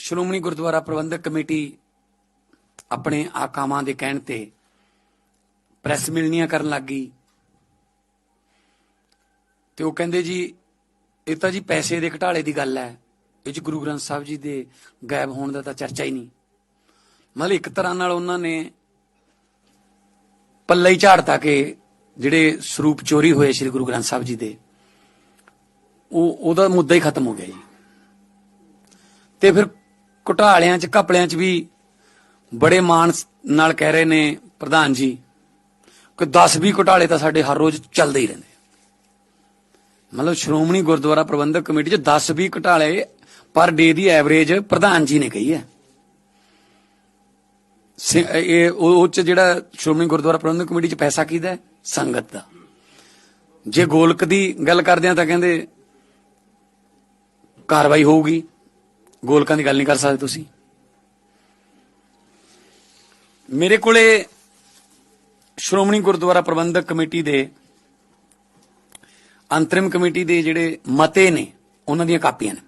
ਸ਼੍ਰੋਮਣੀ ਗੁਰਦੁਆਰਾ ਪ੍ਰਬੰਧਕ committee ਆਪਣੇ ਆਕਾਮਾਂ ਦੇ ਕਹਿਣ ਤੇ ਪ੍ਰੈਸ ਮਿਲਣੀਆਂ ਕਰਨ ਲੱਗ ਗਈ। ਤੇ ਉਹ ਕਹਿੰਦੇ ਜੀ, ਇਹ ਤਾਂ ਜੀ ਪੈਸੇ ਦੇ ਘਟਾਲੇ ਦੀ ਗੱਲ ਹੈ। ਇਹ ਚ ਗੁਰੂ ਗ੍ਰੰਥ ਸਾਹਿਬ ਜੀ ਦੇ ਗਾਇਬ ਹੋਣ ਦਾ ਤਾਂ ਚਰਚਾ ਹੀ ਨਹੀਂ। ਮਤਲਬ ਇੱਕ ਤਰ੍ਹਾਂ ਨਾਲ ਉਹਨਾਂ ਨੇ ਪੱਲੇ ਹੀ ਝਾੜਤਾ ਕਿ ਜਿਹੜੇ ਸਰੂਪ ਚੋਰੀ ਹੋਏ ਸ੍ਰੀ ਗੁਰੂ ਗ੍ਰੰਥ ਸਾਹਿਬ ਜੀ ਦੇ, ਉਹ ਉਹਦਾ ਮੁੱਦਾ ਹੀ ਖਤਮ ਹੋ ਗਿਆ ਜੀ। ਤੇ ਫਿਰ ਘੁਟਾਲਿਆਂ ਚ, ਘਪਲਿਆਂ ਚ ਵੀ ਬੜੇ ਮਾਣ ਨਾਲ ਕਹਿ ਰਹੇ ਨੇ ਪ੍ਰਧਾਨ ਜੀ ਕਿ 10 20 ਘੁਟਾਲੇ ਤਾਂ ਸਾਡੇ ਹਰ ਰੋਜ਼ ਚੱਲਦੇ ਹੀ ਰਹਿੰਦੇ ਮਤਲਬ ਸ਼੍ਰੋਮਣੀ ਗੁਰਦੁਆਰਾ ਪ੍ਰਬੰਧਕ ਕਮੇਟੀ ਚ 10 20 ਘੁਟਾਲੇ ਪਰ ਡੇ ਦੀ ਐਵਰੇਜ ਪ੍ਰਧਾਨ ਜੀ ਨੇ ਕਹੀ ਹੈ। ਇਹ ਉਹ ਚ ਜਿਹੜਾ ਸ਼੍ਰੋਮਣੀ ਗੁਰਦੁਆਰਾ ਪ੍ਰਬੰਧਕ ਕਮੇਟੀ ਚ ਪੈਸਾ ਕਿਹਦਾ ਸੰਗਤ ਦਾ। ਜੇ ਗੋਲਕ ਦੀ ਗੱਲ ਕਰਦੇ ਆ ਤਾਂ ਕਹਿੰਦੇ ਕਾਰਵਾਈ ਹੋਊਗੀ। ਗੋਲਕਾਂ ਦੀ ਗੱਲ ਨਹੀਂ ਕਰ ਸਕਦੇ ਤੁਸੀਂ? ਮੇਰੇ ਕੋਲੇ ਸ਼੍ਰੋਮਣੀ ਗੁਰਦੁਆਰਾ ਪ੍ਰਬੰਧਕ ਕਮੇਟੀ ਦੇ, ਅੰਤਰਿਮ ਕਮੇਟੀ ਦੇ ਜਿਹੜੇ ਮਤੇ ਨੇ, ਉਹਨਾਂ ਦੀਆਂ ਕਾਪੀਆਂ ਨੇ।